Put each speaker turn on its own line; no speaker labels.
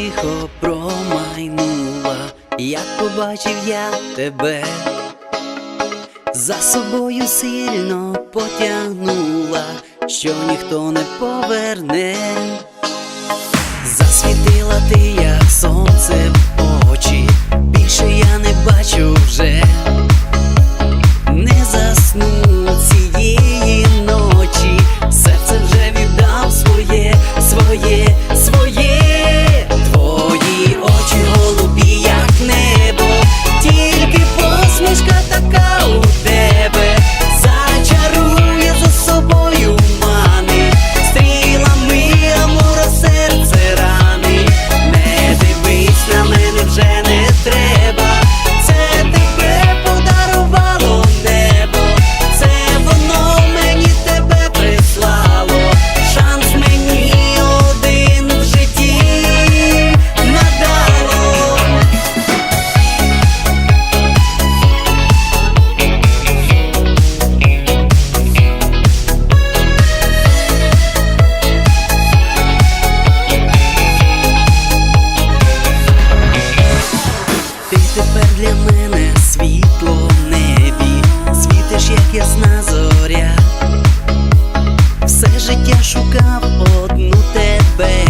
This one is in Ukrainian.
тихо промайнула, як побачив я тебе, за собою сильно потягнула, що ніхто не поверне, засвітила ти, як сонце в очі, більше я не бачу. ясна зоря, все життя шукав одну тебе.